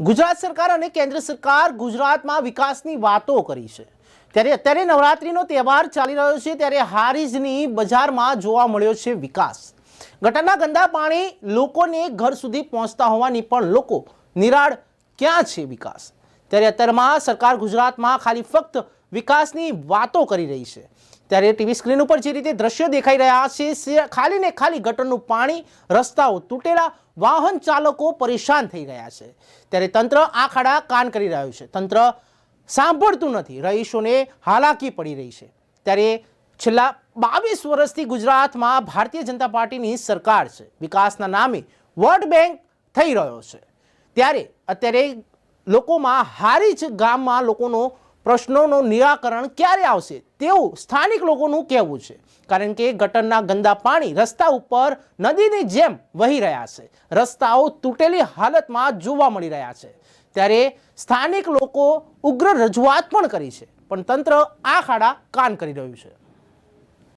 ગુજરાત સરકાર અને કેન્દ્ર સરકાર ગુજરાતમાં વિકાસની વાતો કરી છે. ત્યારે અત્યારે નવરાત્રીનો તહેવાર ચાલી રહ્યો છે, ત્યારે હારીજની બજારમાં જોવા મળ્યો છે વિકાસ. ગટરના ગંદા પાણી લોકોને ઘર સુધી પહોંચતા હોવાની પણ લોકો નિરાળ ક્યાં છે વિકાસ? ત્યારે અત્યારમાં સરકાર ગુજરાતમાં ખાલી ફક્ત વિકાસની વાતો કરી રહી છે. ત્યારે ટીવી સ્ક્રીન ઉપર જે રીતે દ્રશ્યો દેખાઈ રહ્યા છે ખાલી ને ખાલી ગટરનું પાણી, રસ્તાઓ તૂટેલા વાહન ચાલકો પરેશાન થઈ રહ્યા છે. ત્યારે તંત્ર આ ખાડા કાન કરી રહ્યું છે. તંત્ર સાંભળતું નથી. રહીશોને હાલાકી પડી રહી છે. ત્યારે છેલ્લા બાવીસ વર્ષથી ગુજરાતમાં ભારતીય જનતા પાર્ટીની સરકાર છે. વિકાસના નામે વોટ બેંક થઈ રહ્યો છે. ત્યારે અત્યારે લોકોમાં હારીજ ગામમાં લોકોનો પ્રશ્નોનું નિરાકરણ ક્યારે આવશે? તેવું સ્થાનિક લોકોનું કહેવું છે. કારણ કે ગટરના ગંદા પાણી રસ્તા ઉપર નદીની જેમ વહી રહ્યા છે. રસ્તાઓ તૂટેલી હાલતમાં જોવા મળી રહ્યા છે. ત્યારે સ્થાનિક લોકો ઉગ્ર રજૂઆત પણ કરી છે. પણ તંત્ર આ ખાડા કાન કરી રહ્યું છે.